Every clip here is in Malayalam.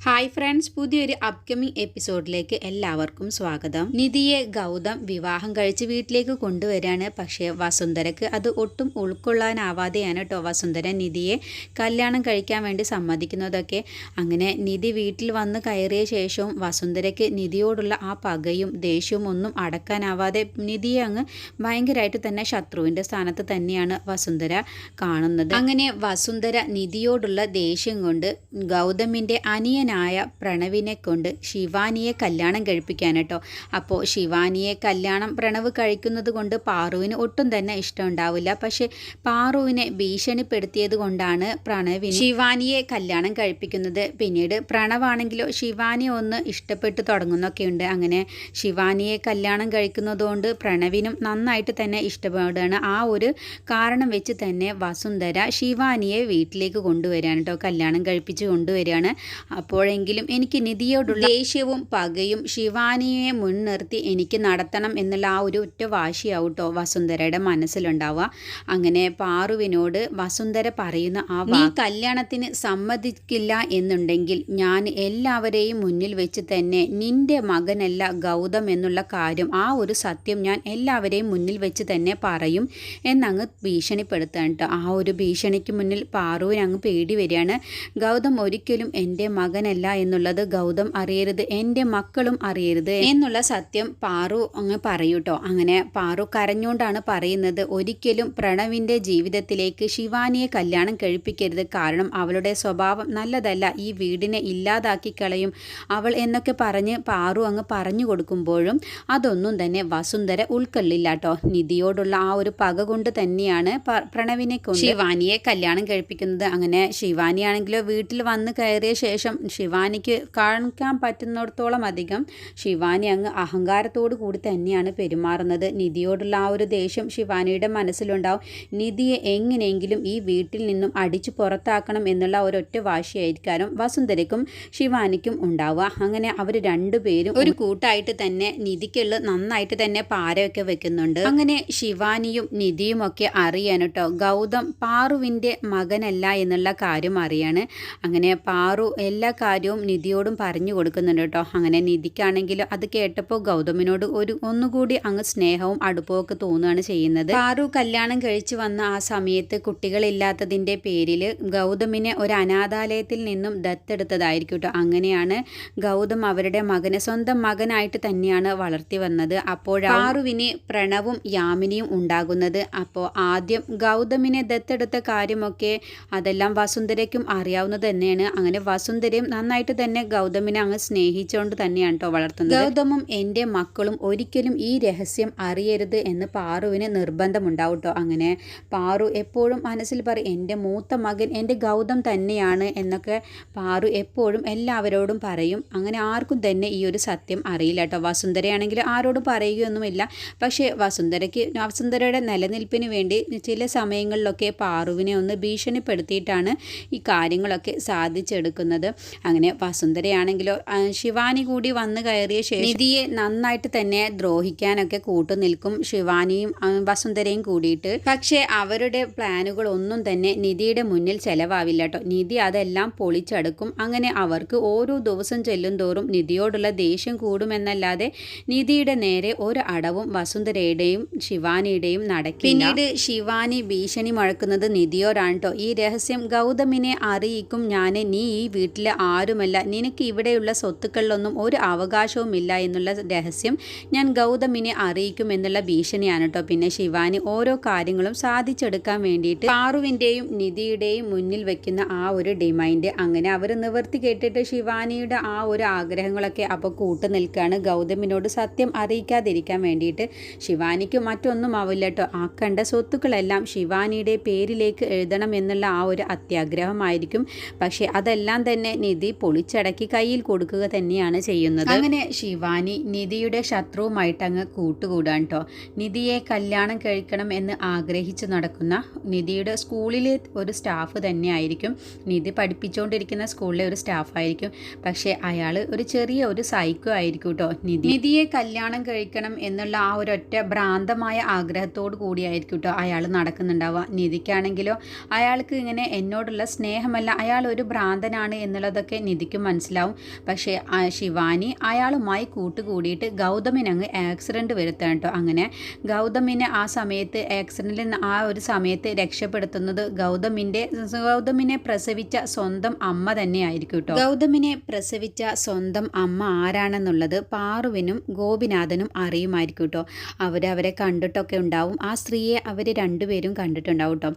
ഹായ് ഫ്രണ്ട്സ് പുതിയൊരു അപ്കമിങ് എപ്പിസോഡിലേക്ക് എല്ലാവർക്കും സ്വാഗതം. നിധിയെ ഗൗതം വിവാഹം കഴിച്ച് വീട്ടിലേക്ക് കൊണ്ടുവരികയാണ് പക്ഷേ വസുന്ധരക്ക് അത് ഒട്ടും ഉൾക്കൊള്ളാനാവാതെയാണ് കേട്ടോ വസുന്ധര നിധിയെ കല്യാണം കഴിക്കാൻ വേണ്ടി സമ്മതിക്കുന്നതൊക്കെ. അങ്ങനെ നിധി വീട്ടിൽ വന്ന് കയറിയ ശേഷവും വസുന്ധരയ്ക്ക് നിധിയോടുള്ള ആ പകയും ദേഷ്യവും ഒന്നും അടക്കാനാവാതെ നിധിയെ അങ്ങ് ഭയങ്കരമായിട്ട് തന്നെ ശത്രുവിന്റെ സ്ഥാനത്ത് തന്നെയാണ് വസുന്ധര കാണുന്നത്. അങ്ങനെ വസുന്ധര നിധിയോടുള്ള ദേഷ്യം കൊണ്ട് ഗൗതമിന്റെ അനിയൻ മകനായ പ്രണവിനെ കൊണ്ട് ശിവാനിയെ കല്യാണം കഴിപ്പിക്കാൻ കേട്ടോ അപ്പോൾ ശിവാനിയെ കല്യാണം പ്രണവ് കഴിക്കുന്നത് കൊണ്ട് പാറുവിന് ഒട്ടും തന്നെ ഇഷ്ടം ഉണ്ടാവില്ല പക്ഷേ പാറുവിനെ ഭീഷണിപ്പെടുത്തിയത് കൊണ്ടാണ് പ്രണവിന് ശിവാനിയെ കല്യാണം കഴിപ്പിക്കുന്നത്. പിന്നീട് പ്രണവാണെങ്കിലോ ശിവാനിയെ ഒന്ന് ഇഷ്ടപ്പെട്ട് തുടങ്ങുന്നൊക്കെ ഉണ്ട് അങ്ങനെ ശിവാനിയെ കല്യാണം കഴിക്കുന്നതുകൊണ്ട് പ്രണവിനും നന്നായിട്ട് തന്നെ ഇഷ്ടപ്പെടുകയാണ്. ആ ഒരു കാരണം വെച്ച് തന്നെ വസുന്ധര ശിവാനിയെ വീട്ടിലേക്ക് കൊണ്ടുവരികയാണ് കേട്ടോ കല്യാണം കഴിപ്പിച്ച് കൊണ്ടുവരികയാണ്. അപ്പോൾ അപ്പോഴെങ്കിലും എനിക്ക് നിധിയോടുള്ള ദേഷ്യവും പകയും ശിവാനിയെ മുൻനിർത്തി എനിക്ക് നടത്തണം എന്നുള്ള ആ ഒരു ഒറ്റ വാശിയാവട്ടോ വസുന്ധരയുടെ മനസ്സിലുണ്ടാവുക. അങ്ങനെ പാറുവിനോട് വസുന്ധര പറയുന്ന ആ നീ കല്യാണത്തിന് സമ്മതിക്കില്ല എന്നുണ്ടെങ്കിൽ ഞാൻ എല്ലാവരെയും മുന്നിൽ വെച്ച് തന്നെ നിന്റെ മകനല്ല ഗൗതം എന്നുള്ള കാര്യം ആ ഒരു സത്യം ഞാൻ എല്ലാവരെയും മുന്നിൽ വെച്ച് തന്നെ പറയും എന്നങ്ങ് ഭീഷണിപ്പെടുത്താൻ കേട്ടോ ആ ഒരു ഭീഷണിക്ക് മുന്നിൽ പാറുവിന് അങ്ങ് പേടി വരികയാണ്. ഗൗതം ഒരിക്കലും എന്റെ മകൻ ഞാനല്ല എന്നുള്ളത് ഗൗതം അറിയരുത് എന്റെ മക്കളും അറിയരുത് എന്നുള്ള സത്യം പാറു അങ്ങ് പറയൂട്ടോ അങ്ങനെ പാറു കരഞ്ഞുകൊണ്ടാണ് പറയുന്നത് ഒരിക്കലും പ്രണവിന്റെ ജീവിതത്തിലേക്ക് ശിവാനിയെ കല്യാണം കഴിപ്പിക്കരുത്. കാരണം അവളുടെ സ്വഭാവം നല്ലതല്ല. ഈ വീടിനെ ഇല്ലാതാക്കി കളയും അവൾ എന്നൊക്കെ പറഞ്ഞ് പാറു അങ്ങ് പറഞ്ഞു കൊടുക്കുമ്പോഴും അതൊന്നും തന്നെ വസുന്ധര ഉൾക്കൊള്ളില്ല കേട്ടോ നിധിയോടുള്ള ആ ഒരു പക കൊണ്ട് തന്നെയാണ് പ്രണവിനെ കൊണ്ട് ശിവാനിയെ കല്യാണം കഴിപ്പിക്കുന്നത്. അങ്ങനെ ശിവാനിയാണെങ്കിലോ വീട്ടിൽ വന്ന് കയറിയ ശേഷം ശിവാനിക്ക് കാണിക്കാൻ പറ്റുന്നിടത്തോളം അധികം ശിവാനി അങ്ങ് അഹങ്കാരത്തോടു കൂടി തന്നെയാണ് പെരുമാറുന്നത്. നിധിയോടുള്ള ആ ഒരു ദേഷ്യം ശിവാനിയുടെ മനസ്സിലുണ്ടാവും. നിധിയെ എങ്ങനെയെങ്കിലും ഈ വീട്ടിൽ നിന്നും അടിച്ചു പുറത്താക്കണം എന്നുള്ള ഒരൊറ്റ വാശിയായിരിക്കാനും വസുന്ധരയ്ക്കും ശിവാനിക്കും ഉണ്ടാവുക. അങ്ങനെ അവർ രണ്ടുപേരും ഒരു കൂട്ടായിട്ട് തന്നെ നിധിക്കുള്ള നന്നായിട്ട് തന്നെ പാരയൊക്കെ വെക്കുന്നുണ്ട്. അങ്ങനെ ശിവാനിയും നിധിയും ഒക്കെ അറിയാൻ കേട്ടോ ഗൗതം പാറുവിന്റെ മകനല്ല എന്നുള്ള കാര്യം അറിയാണ്. അങ്ങനെ പാറു എല്ലാ കാര്യവും നിധിയോടും പറഞ്ഞു കൊടുക്കുന്നുണ്ട് കേട്ടോ. അങ്ങനെ നിധിക്കാണെങ്കിൽ അത് കേട്ടപ്പോൾ ഗൗതമിനോട് ഒരു ഒന്നുകൂടി അങ്ങ് സ്നേഹവും അടുപ്പവും ഒക്കെ തോന്നുകയാണ് ചെയ്യുന്നത്. പാറു കല്യാണം കഴിച്ചു വന്ന ആ സമയത്ത് കുട്ടികളില്ലാത്തതിന്റെ പേരിൽ ഗൗതമിനെ ഒരു അനാഥാലയത്തിൽ നിന്നും ദത്തെടുത്തതായിരിക്കും കേട്ടോ. അങ്ങനെയാണ് ഗൗതം അവരുടെ മകനെ സ്വന്തം മകനായിട്ട് തന്നെയാണ് വളർത്തി വന്നത്. അപ്പോൾ പാറുവിന് പ്രണവും യാമിനിയും ഉണ്ടാകുന്നത്. അപ്പോൾ ആദ്യം ഗൗതമിനെ ദത്തെടുത്ത കാര്യമൊക്കെ അതെല്ലാം വസുന്ധരയ്ക്കും അറിയാവുന്നത് തന്നെയാണ്. അങ്ങനെ വസുന്ധരയും നന്നായിട്ട് തന്നെ ഗൗതമിനെ അങ്ങ് സ്നേഹിച്ചുകൊണ്ട് തന്നെയാണ് കേട്ടോ വളർത്തുന്നത്. ഗൗതമും എന്റെ മക്കളും ഒരിക്കലും ഈ രഹസ്യം അറിയരുത് എന്ന് പാറുവിന് നിർബന്ധമുണ്ടാവും കേട്ടോ അങ്ങനെ പാറു എപ്പോഴും മനസ്സിൽ പറയും എന്റെ മൂത്ത മകൻ എന്റെ ഗൗതം തന്നെയാണ് എന്നൊക്കെ പാറു എപ്പോഴും എല്ലാവരോടും പറയും. അങ്ങനെ ആർക്കും തന്നെ ഈ ഒരു സത്യം അറിയില്ല കേട്ടോ വസുന്ധരയാണെങ്കിൽ ആരോടും പറയുകയൊന്നുമില്ല. പക്ഷേ വസുന്ധരയ്ക്ക് വസുന്ധരയുടെ നിലനിൽപ്പിന് വേണ്ടി ചില സമയങ്ങളിലൊക്കെ പാറുവിനെ ഒന്ന് ഭീഷണിപ്പെടുത്തിയിട്ടാണ് ഈ കാര്യങ്ങളൊക്കെ സാധിച്ചെടുക്കുന്നത്. അങ്ങനെ വസുന്ധരയാണെങ്കിലോ ശിവാനി കൂടി വന്നു കയറിയ ശേഷം നിധിയെ നന്നായിട്ട് തന്നെ ദ്രോഹിക്കാനൊക്കെ കൂട്ടു നിൽക്കും ശിവാനിയും വസുന്ധരയും കൂടിയിട്ട്. പക്ഷേ അവരുടെ പ്ലാനുകൾ ഒന്നും തന്നെ നിധിയുടെ മുന്നിൽ ചെലവാവില്ല കേട്ടോ. നിധി അതെല്ലാം പൊളിച്ചടുക്കും. അങ്ങനെ അവർക്ക് ഓരോ ദിവസം ചെല്ലും തോറും നിധിയോടുള്ള ദേഷ്യം കൂടുമെന്നല്ലാതെ നിധിയുടെ നേരെ ഒരു അടവും വസുന്ധരയുടെയും ശിവാനിയുടെയും നടക്കി പിന്നീട് ശിവാനി ഭീഷണി മുഴക്കുന്നത് നിധിയോടാണ് കേട്ടോ. ഈ രഹസ്യം ഗൗതമിനെ അറിയിക്കും. ഞാൻ നീ ഈ വീട്ടിലെ ആരുമല്ല. നിനക്ക് ഇവിടെയുള്ള സ്വത്തുക്കളിലൊന്നും ഒരു അവകാശവുമില്ല എന്നുള്ള രഹസ്യം ഞാൻ ഗൗതമിനെ അറിയിക്കുമെന്നുള്ള ഭീഷണിയാണ് കേട്ടോ പിന്നെ ശിവാനി ഓരോ കാര്യങ്ങളും സാധിച്ചെടുക്കാൻ വേണ്ടിയിട്ട് പാറുവിന്റെയും നിധിയുടെയും മുന്നിൽ വെക്കുന്ന ആ ഒരു ഡിമൈൻഡ്. അങ്ങനെ അവർ നിവർത്തി കേട്ടിട്ട് ശിവാനിയുടെ ആ ഒരു ആഗ്രഹങ്ങളൊക്കെ അപ്പോൾ കൂട്ടു നിൽക്കുകയാണ്. ഗൗതമിനോട് സത്യം അറിയിക്കാതിരിക്കാൻ വേണ്ടിയിട്ട് ശിവാനിക്ക് മറ്റൊന്നും ആവില്ല കേട്ടോ ആ കണ്ട സ്വത്തുക്കളെല്ലാം ശിവാനിയുടെ പേരിലേക്ക് എഴുതണം എന്നുള്ള ആ ഒരു അത്യാഗ്രഹമായിരിക്കും. പക്ഷേ അതെല്ലാം തന്നെ നിധി പൊളിച്ചടക്കി കയ്യിൽ കൊടുക്കുക തന്നെയാണ് ചെയ്യുന്നത്. അങ്ങനെ ശിവാനി നിധിയുടെ ശത്രുവുമായിട്ട് അങ്ങ് കൂട്ടുകൂടാൻ കേട്ടോ നിധിയെ കല്യാണം കഴിക്കണം എന്ന് ആഗ്രഹിച്ചു നടക്കുന്ന നിധിയുടെ സ്കൂളിലെ ഒരു സ്റ്റാഫ് തന്നെയായിരിക്കും. നിധി പഠിപ്പിച്ചുകൊണ്ടിരിക്കുന്ന സ്കൂളിലെ ഒരു സ്റ്റാഫായിരിക്കും പക്ഷേ അയാൾ ഒരു ചെറിയ ഒരു സൈക്കോ ആയിരിക്കും കേട്ടോ നിധി നിധിയെ കല്യാണം കഴിക്കണം എന്നുള്ള ആ ഒരൊറ്റ ഭ്രാന്തമായ ആഗ്രഹത്തോട് കൂടിയായിരിക്കും കേട്ടോ അയാൾ നടക്കുന്നുണ്ടാവുക. നിധിക്കാണെങ്കിലോ അയാൾക്ക് ഇങ്ങനെ എന്നോടുള്ള സ്നേഹമല്ല. അയാൾ ഒരു ഭ്രാന്തനാണ് എന്നുള്ളതൊക്കെ എന്നൊക്കെ നിധിക്ക് മനസ്സിലാവും. പക്ഷേ ശിവാനി അയാളുമായി കൂട്ടുകൂടിയിട്ട് ഗൗതമിനങ്ങ് ആക്സിഡന്റ് വരുത്താണ് കേട്ടോ അങ്ങനെ ഗൗതമിനെ ആ സമയത്ത് ആക്സിഡന്റിൽ ആ ഒരു സമയത്ത് രക്ഷപ്പെടുത്തുന്നത് ഗൗതമിന്റെ ഗൗതമിനെ പ്രസവിച്ച സ്വന്തം അമ്മ തന്നെയായിരിക്കും കേട്ടോ ഗൗതമിനെ പ്രസവിച്ച സ്വന്തം അമ്മ ആരാണെന്നുള്ളത് പാറുവിനും ഗോപിനാഥനും അറിയുമായിരിക്കും കേട്ടോ അവരവരെ കണ്ടിട്ടൊക്കെ ഉണ്ടാവും. ആ സ്ത്രീയെ അവർ രണ്ടുപേരും കണ്ടിട്ടുണ്ടാവും കേട്ടോ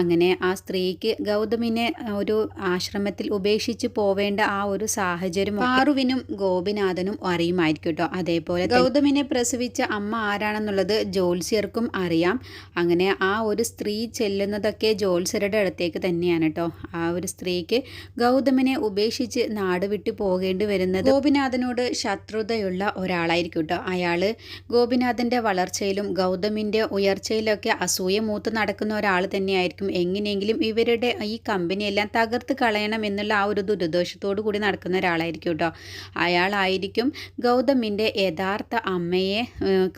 അങ്ങനെ ആ സ്ത്രീക്ക് ഗൗതമിനെ ഒരു ആശ്രമത്തിൽ ഉപേക്ഷിച്ച് പോവേണ്ട ആ ഒരു സാഹചര്യം പാറുവിനും ഗോപിനാഥനും അറിയുമായിരിക്കും കേട്ടോ അതേപോലെ ഗൗതമിനെ പ്രസവിച്ച അമ്മ ആരാണെന്നുള്ളത് ജോത്സ്യർക്കും അറിയാം. അങ്ങനെ ആ ഒരു സ്ത്രീ ചെല്ലുന്നതൊക്കെ ജോത്സ്യരുടെ അടുത്തേക്ക് തന്നെയാണ് കേട്ടോ ആ ഒരു സ്ത്രീക്ക് ഗൗതമിനെ ഉപേക്ഷിച്ച് നാട് വിട്ടു പോകേണ്ടി വരുന്നത് ഗോപിനാഥനോട് ശത്രുതയുള്ള ഒരാളായിരിക്കും കേട്ടോ അയാൾ ഗോപിനാഥന്റെ വളർച്ചയിലും ഗൗതമിന്റെ ഉയർച്ചയിലൊക്കെ അസൂയ മൂത്ത് നടക്കുന്ന ഒരാൾ തന്നെയായിരിക്കും. എങ്ങനെയെങ്കിലും ഇവരുടെ ഈ കമ്പനിയെല്ലാം തകർത്ത് കളയണം എന്നുള്ള ആ ഒരു ദുരിദോഷത്തോടു കൂടി നടക്കുന്ന ഒരാളായിരിക്കും കേട്ടോ. അയാളായിരിക്കും ഗൗതമിന്റെ യഥാർത്ഥ അമ്മയെ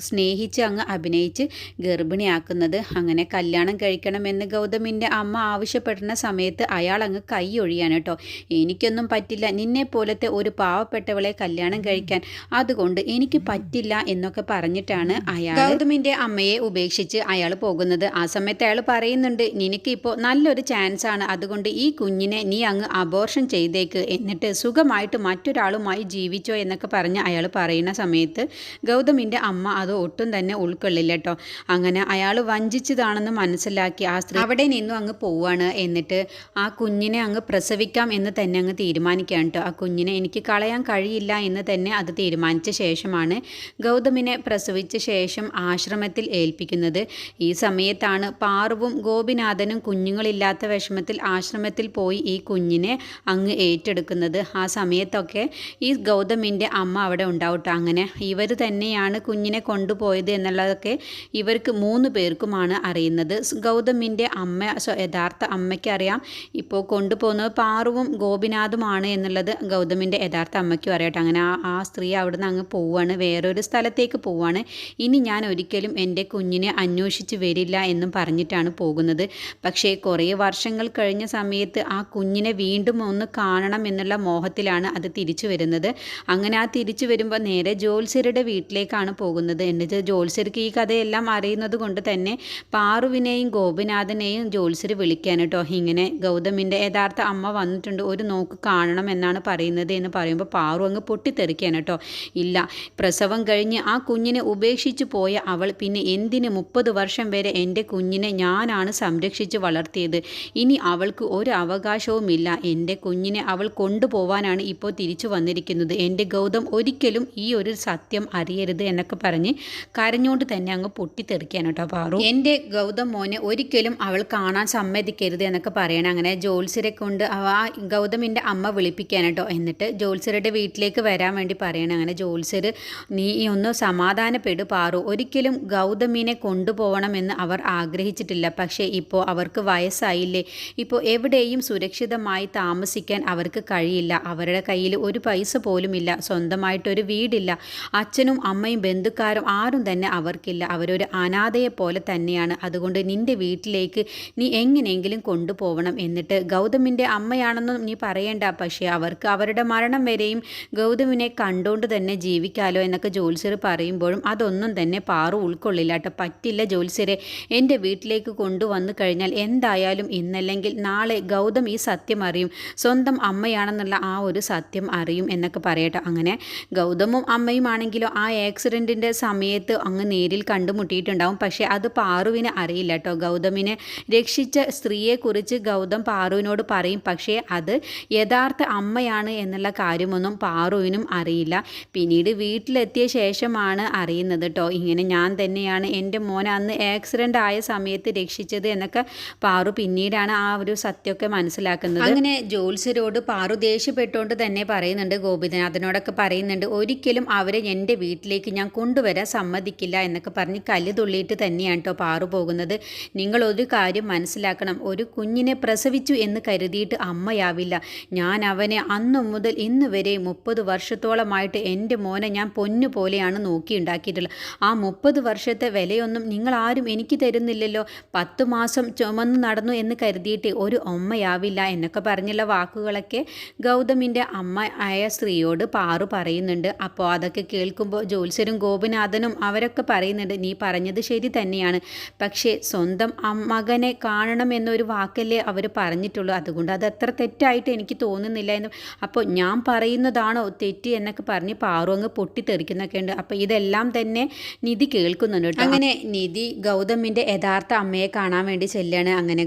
സ്നേഹിച്ച് അങ്ങ് അഭിനയിച്ച് ഗർഭിണിയാക്കുന്നത്. അങ്ങനെ കല്യാണം കഴിക്കണമെന്ന് ഗൗതമിന്റെ അമ്മ ആവശ്യപ്പെടുന്ന സമയത്ത് അയാൾ അങ്ങ് കൈ ഒഴിയാണ് കേട്ടോ. എനിക്കൊന്നും പറ്റില്ല. നിന്നെ പോലത്തെ ഒരു പാവപ്പെട്ടവളെ കല്യാണം കഴിക്കാൻ. അതുകൊണ്ട് എനിക്ക് പറ്റില്ല എന്നൊക്കെ പറഞ്ഞിട്ടാണ് അയാൾ ഗൗതമിന്റെ അമ്മയെ ഉപേക്ഷിച്ച് അയാൾ പോകുന്നത്. ആ സമയത്ത് അയാൾ പറയുന്നുണ്ട് നിനക്ക് ഇപ്പോൾ നല്ലൊരു ചാൻസ് ആണ് അതുകൊണ്ട് ഈ കുഞ്ഞിനെ നീ അങ്ങ് അബോർഷൻ ചെയ്തേക്ക്. എന്നിട്ട് സുഖമായിട്ട് മറ്റൊരാളുമായി ജീവിച്ചോ എന്നൊക്കെ പറഞ്ഞ് അയാൾ പറയുന്ന സമയത്ത് ഗൗതമിന്റെ അമ്മ അത് ഒട്ടും തന്നെ ഉൾക്കൊള്ളില്ല കേട്ടോ. അങ്ങനെ അയാൾ വഞ്ചിച്ചതാണെന്ന് മനസ്സിലാക്കി ആ സ്ത്രീ അവിടെ നിന്നും അങ്ങ് പോവാണ് എന്നിട്ട് ആ കുഞ്ഞിനെ അങ്ങ് പ്രസവിക്കാം എന്ന് തന്നെ അങ്ങ് തീരുമാനിക്കുകയാണ് കേട്ടോ. ആ കുഞ്ഞിനെ എനിക്ക് കളയാൻ കഴിയില്ല എന്ന് തന്നെ അത് തീരുമാനിച്ച ശേഷമാണ് ഗൗതമിനെ പ്രസവിച്ച ശേഷം ആശ്രമത്തിൽ ഏൽപ്പിക്കുന്നത്. ഈ സമയത്താണ് പാറുവും ഗോപിനാഥനും കുഞ്ഞുങ്ങളില്ലാത്ത വിഷമത്തിൽ ആശ്രമത്തിൽ പോയി ഈ കുഞ്ഞിനെ അങ്ങ് ഏറ്റെടുക്കുന്നത്. ആ സമയത്തൊക്കെ ഈ ഗൗതമിന്റെ അമ്മ അവിടെ ഉണ്ടാവട്ടെ. അങ്ങനെ ഇവർ തന്നെയാണ് കുഞ്ഞിനെ കൊണ്ടുപോയത് എന്നുള്ളതൊക്കെ ഇവർക്ക് മൂന്ന് പേർക്കുമാണ് അറിയുന്നത്. ഗൗതമിന്റെ അമ്മ യഥാർത്ഥ അമ്മയ്ക്കറിയാം. ഇപ്പോൾ കൊണ്ടുപോകുന്നത് പാറുവും ഗോപിനാഥുമാണ് എന്നുള്ളത് ഗൗതമിന്റെ യഥാർത്ഥ അമ്മയ്ക്കും അറിയട്ടെ. അങ്ങനെ ആ ആ സ്ത്രീ നിന്ന് അങ്ങ് പോവുകയാണ് വേറൊരു സ്ഥലത്തേക്ക് പോവുകയാണ് ഇനി ഞാൻ ഒരിക്കലും എന്റെ കുഞ്ഞിനെ അന്വേഷിച്ച് വരില്ല എന്നും പറഞ്ഞിട്ടാണ് പോകുന്നത്. പക്ഷേ കുറേ വർഷങ്ങൾ കഴിഞ്ഞ സമയത്ത് ആ കുഞ്ഞിനെ വീണ്ടും ഒന്ന് കാണണം എന്നുള്ള മോഹത്തിലാണ് അത് തിരിച്ചു വരുന്നത്. അങ്ങനെ ആ തിരിച്ചു വരുമ്പോൾ നേരെ ജോത്സ്യരുടെ വീട്ടിലേക്കാണ് പോകുന്നത്. എന്നിട്ട് ജോത്സ്യർക്ക് ഈ കഥയെല്ലാം അറിയുന്നത് കൊണ്ട് തന്നെ പാറുവിനെയും ഗോപിനാഥനെയും ജോത്സ്യർ വിളിക്കാൻ കേട്ടോ ഇങ്ങനെ ഗൗതമിന്റെ യഥാർത്ഥ അമ്മ വന്നിട്ടുണ്ട്. ഒരു നോക്ക് കാണണം എന്നാണ് പറയുന്നത് എന്ന് പറയുമ്പോൾ പാറു അങ്ങ് പൊട്ടിത്തെറിക്കാൻ കേട്ടോ ഇല്ല പ്രസവം കഴിഞ്ഞ് ആ കുഞ്ഞിനെ ഉപേക്ഷിച്ച് പോയ അവൾ പിന്നെ എന്തിന് മുപ്പത് വർഷം വരെ എന്റെ കുഞ്ഞിനെ ഞാനാണ് സംരക്ഷിച്ച് വളർത്തിയത്? ഇനി അവൾക്ക് ഒരു അവകാശവുമില്ല. എന്റെ കുഞ്ഞിനെ അവൾ കൊണ്ടുപോവാനാണ് ഇപ്പോൾ തിരിച്ചു വന്നിരിക്കുന്നത്. എന്റെ ഗൗതം ഒരിക്കലും ഈ ഒരു സത്യം അറിയരുത് എന്നൊക്കെ പറഞ്ഞ് കരഞ്ഞുകൊണ്ട് തന്നെ അങ്ങ് പൊട്ടിത്തെറിക്കാൻ കേട്ടോ പാറു. എന്റെ ഗൗതം മോനെ ഒരിക്കലും അവൾ കാണാൻ സമ്മതിക്കരുത് എന്നൊക്കെ പറയണം. അങ്ങനെ ജോത്സ്യരെ കൊണ്ട് ആ ഗൗതമിന്റെ അമ്മ വിളിപ്പിക്കാൻ കേട്ടോ. എന്നിട്ട് ജോത്സ്യരുടെ വീട്ടിലേക്ക് വരാൻ വേണ്ടി പറയണം. അങ്ങനെ ജോത്സ്യർ നീ ഒന്ന് സമാധാനപ്പെടു പാറു. ഒരിക്കലും ഗൗതമിനെ കൊണ്ടുപോകണമെന്ന് അവർ ആഗ്രഹിച്ചിട്ടില്ല. പക്ഷേ ഇപ്പോൾ അവർക്ക് വയസ്സായില്ലേ. ഇപ്പോൾ എവിടെയും സുരക്ഷിതമായി താമസിക്കാൻ അവർക്ക് കഴിയില്ല. അവരുടെ കയ്യിൽ ഒരു പൈസ പോലുമില്ല സ്വന്തമായിട്ടൊരു വീടില്ല. അച്ഛനും അമ്മയും ബന്ധുക്കാരും ആരും തന്നെ അവർക്കില്ല. അവരൊരു അനാഥയെ പോലെ തന്നെയാണ്. അതുകൊണ്ട് നിന്റെ വീട്ടിലേക്ക് നീ എങ്ങനെയെങ്കിലും കൊണ്ടുപോകണം എന്നിട്ട് ഗൗതമിന്റെ അമ്മയാണെന്നും നീ പറയേണ്ട. പക്ഷേ അവർക്ക് അവരുടെ മരണം വരെയും ഗൗതമിനെ കണ്ടുകൊണ്ട് തന്നെ ജീവിക്കാലോ എന്നൊക്കെ ജോത്സ്യർ പറയുമ്പോഴും അതൊന്നും തന്നെ പാറു ഉൾക്കൊള്ളില്ല കേട്ടോ. പറ്റില്ല ജോത്സ്യരെ എന്റെ വീട്ടിലേക്ക് കൊണ്ടുവന്നു കഴിഞ്ഞാൽ എന്തായാലും ഇന്നല്ലെങ്കിൽ നാളെ ഗൗതം ഈ സത്യം അറിയും. സ്വന്തം അമ്മയാണെന്നുള്ള ആ ഒരു സത്യം അറിയും എന്നൊക്കെ പറയട്ടെ. അങ്ങനെ ഗൗതമും അമ്മയും ആണെങ്കിലോ ആ ആക്സിഡന്റിന്റെ സമയത്ത് അങ്ങ് നേരിൽ കണ്ടുമുട്ടിയിട്ടുണ്ടാവും. പക്ഷേ അത് പാറുവിന് അറിയില്ല കേട്ടോ ഗൗതമിനെ രക്ഷിച്ച സ്ത്രീയെക്കുറിച്ച് ഗൗതം പാറുവിനോട് പറയും. പക്ഷേ അത് യഥാർത്ഥ അമ്മയാണ് എന്നുള്ള കാര്യമൊന്നും പാറുവിനും അറിയില്ല. പിന്നീട് വീട്ടിലെത്തിയ ശേഷമാണ് അറിയുന്നത് കേട്ടോ ഇങ്ങനെ ഞാൻ തന്നെയാണ് എന്റെ മോൻ അന്ന് ആക്സിഡന്റ് ആയ സമയത്ത് രക്ഷിച്ചത് എന്നൊക്കെ പാറു പിന്നീടാണ് ആ ഒരു സത്യമൊക്കെ മനസ്സിലാക്കുന്നത്. അങ്ങനെ ജോത്സ്യരോട് പാറു ദേഷ്യപ്പെട്ടുകൊണ്ട് തന്നെ പറയുന്നുണ്ട് ഗോപിനാഥനോടൊക്കെ പറയുന്നുണ്ട് ഒരിക്കലും അവരെ എന്റെ വീട്ടിലേക്ക് ഞാൻ കൊണ്ടുവരാൻ സമ്മതിക്കില്ല എന്നൊക്കെ പറഞ്ഞ് കല്ല് തുള്ളിയിട്ട് തന്നെയാണ് കേട്ടോ പാറു പോകുന്നത്. നിങ്ങൾ ഒരു കാര്യം മനസ്സിലാക്കണം. ഒരു കുഞ്ഞിനെ പ്രസവിച്ചു എന്ന് കരുതിയിട്ട് അമ്മയാവില്ല. ഞാൻ അവനെ അന്നു മുതൽ ഇന്ന് വരെ മുപ്പത് വർഷത്തോളമായിട്ട് എന്റെ മോനെ ഞാൻ പൊന്നു പോലെയാണ് നോക്കി ഉണ്ടാക്കിയിട്ടുള്ളത് ആ മുപ്പത് വർഷത്തെ വിലയൊന്നും നിങ്ങൾ ആരും എനിക്ക് തരുന്നില്ലല്ലോ. പത്ത് മാസം ചുമന്ന് നടന്നു എന്ന് കരുതിയിട്ട് ഒരു അമ്മയാവില്ല എന്നൊക്കെ പറഞ്ഞുള്ള വാക്കുകളൊക്കെ ഗൗതമിന്റെ അമ്മ ആയ സ്ത്രീയോട് പാറു പറയുന്നുണ്ട്. അപ്പോൾ അതൊക്കെ കേൾക്കുമ്പോൾ ജോത്സ്യരും ഗോപിനാഥനും അവരൊക്കെ പറയുന്നുണ്ട് നീ പറഞ്ഞത് ശരി തന്നെയാണ്. പക്ഷേ സ്വന്തം മകനെ കാണണം എന്നൊരു വാക്കല്ലേ അവർ പറഞ്ഞിട്ടുള്ളൂ. അതുകൊണ്ട് അത് അത്ര തെറ്റായിട്ട് എനിക്ക് തോന്നുന്നില്ല എന്ന് അപ്പോൾ ഞാൻ പറയുന്നതാണോ തെറ്റ് എന്നൊക്കെ പറഞ്ഞ് പാറു അങ്ങ് പൊട്ടിത്തെറിക്കുന്നൊക്കെ ഉണ്ട്. അപ്പോൾ ഇതെല്ലാം തന്നെ നിധി കേൾക്കുന്നുണ്ട് അങ്ങനെ നിധി ഗൗതമിന്റെ യഥാർത്ഥ അമ്മയെ കാണാൻ വേണ്ടി ചെല്ലുകയാണ് അങ്ങനെ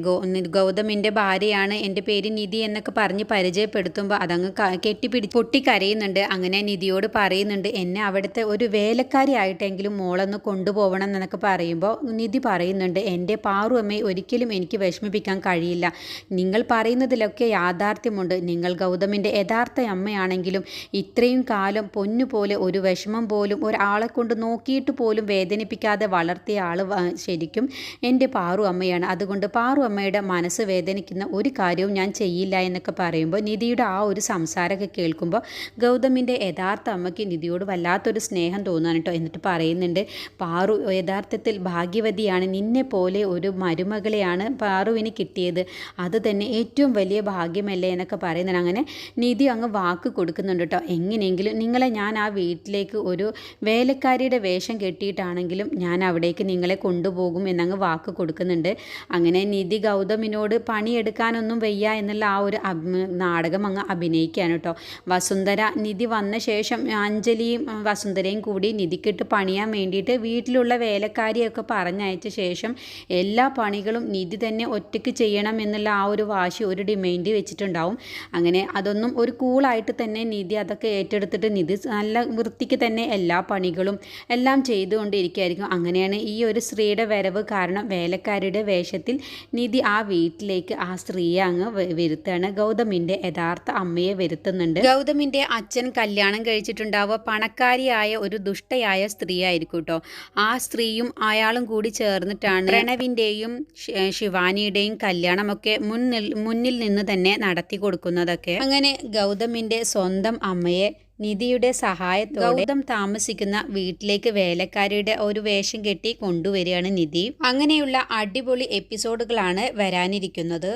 ഗൗതമിന്റെ ഭാര്യയാണ് എന്റെ പേര് നിധി എന്നൊക്കെ പറഞ്ഞ് പരിചയപ്പെടുത്തുമ്പോൾ അതങ്ങ് കെട്ടിപ്പിടി പൊട്ടിക്കരയുന്നുണ്ട്. അങ്ങനെ നിധിയോട് പറയുന്നുണ്ട് എന്നെ അവിടുത്തെ ഒരു വേലക്കാരി ആയിട്ടെങ്കിലും മോളൊന്ന് കൊണ്ടുപോകണം എന്നൊക്കെ പറയുമ്പോൾ നിധി പറയുന്നുണ്ട് എന്റെ പാറു അമ്മയെ ഒരിക്കലും എനിക്ക് വിഷമിപ്പിക്കാൻ കഴിയില്ല. നിങ്ങൾ പറയുന്നതിലൊക്കെ യാഥാർത്ഥ്യമുണ്ട്. നിങ്ങൾ ഗൗതമിന്റെ യഥാർത്ഥ അമ്മയാണെങ്കിലും ഇത്രയും കാലം പൊന്നുപോലെ ഒരു വിഷമം പോലും ഒരാളെ കൊണ്ട് നോക്കിയിട്ട് പോലും വേദനിപ്പിക്കാതെ വളർത്തിയ ആൾ ശരിക്കും എന്റെ പാറു അമ്മയാണ് അതുകൊണ്ട് പാറു അമ്മയുടെ മനസ്സ് വേദനിക്കുന്ന ഒരു കാര്യവും ഞാൻ ചെയ്യില്ല എന്നൊക്കെ പറയുമ്പോൾ നിധിയുടെ ആ ഒരു സംസാരമൊക്കെ കേൾക്കുമ്പോൾ ഗൗതമിന്റെ യഥാർത്ഥ അമ്മയ്ക്ക് നിധിയോട് വല്ലാത്തൊരു സ്നേഹം തോന്നാൻ കേട്ടോ. എന്നിട്ട് പറയുന്നുണ്ട് പാറു യഥാർത്ഥത്തിൽ ഭാഗ്യവതിയാണ്. നിന്നെ പോലെ ഒരു മരുമകളെയാണ് പാറുവിന് കിട്ടിയത്. അത് തന്നെ ഏറ്റവും വലിയ ഭാഗ്യമല്ലേ എന്നൊക്കെ പറയുന്നുണ്ട്. അങ്ങനെ നിധി അങ്ങ് വാക്ക് കൊടുക്കുന്നുണ്ട് കേട്ടോ. എങ്ങനെയെങ്കിലും നിങ്ങളെ ഞാൻ ആ വീട്ടിലേക്ക് ഒരു വേലക്കാരിയുടെ വേഷം കെട്ടിയിട്ടാണെങ്കിലും ഞാൻ അവിടേക്ക് നിങ്ങളെ കൊണ്ടുപോകും എന്നങ്ങ് വാക്ക് കൊടുക്കുന്നുണ്ട്. അങ്ങനെ നിധി ഗൗതമിനോട് പണിയെടുക്കാനൊന്നും വയ്യ എന്നുള്ള ആ ഒരു നാടകം അങ്ങ് അഭിനയിക്കാൻ കേട്ടോ. വസുന്ധര നിധി വന്ന ശേഷം അഞ്ജലിയും വസുന്ധരയും കൂടി നിധിക്കിട്ട് പണിയാൻ വേണ്ടിയിട്ട് വീട്ടിലുള്ള വേലക്കാരിയൊക്കെ പറഞ്ഞയച്ച ശേഷം എല്ലാ പണികളും നിധി തന്നെ ഒറ്റയ്ക്ക് ചെയ്യണം എന്നുള്ള ആ ഒരു വാശി ഒരു ഡിമാൻഡ് വെച്ചിട്ടുണ്ടാവും. അങ്ങനെ അതൊന്നും ഒരു കൂളായിട്ട് തന്നെ നിധി അതൊക്കെ ഏറ്റെടുത്തിട്ട് നിധി നല്ല വൃത്തിക്ക് തന്നെ എല്ലാ പണികളും എല്ലാം ചെയ്തുകൊണ്ടിരിക്കുകയായിരിക്കും. അങ്ങനെയാണ് ഈ ഒരു സ്ത്രീയുടെ വരവ്. കാരണം വേലക്കാരിയുടെ വേഷത്തിൽ നിധി ആ വീട്ടിലേക്ക് ആ സ്ത്രീയെ അങ്ങ് വരുത്താണ് ഗൗതമിന്റെ യഥാർത്ഥ അമ്മയെ വരുത്തുന്നുണ്ട്. ഗൗതമിന്റെ അച്ഛൻ കല്യാണം കഴിച്ചിട്ടുണ്ടാവുക പണക്കാരിയായ ഒരു ദുഷ്ടയായ സ്ത്രീ ആയിരിക്കും കേട്ടോ ആ സ്ത്രീയും അയാളും കൂടി ചേർന്നിട്ടാണ് പ്രണവിന്റെയും ശിവാനിയുടെയും കല്യാണമൊക്കെ മുന്നിൽ മുന്നിൽ നിന്ന് തന്നെ നടത്തി കൊടുക്കുന്നതൊക്കെ. അങ്ങനെ ഗൗതമിന്റെ സ്വന്തം അമ്മയെ നിധിയുടെ സഹായത്തോടെ ഗൗതം താമസിക്കുന്ന വീട്ടിലേക്ക് വേലക്കാരിയുടെ ഒരു വേഷം കെട്ടി കൊണ്ടുവരികയാണ് നിധി. അങ്ങനെയുള്ള അടിപൊളി എപ്പിസോഡുകളാണ് വരാനിരിക്കുന്നത്.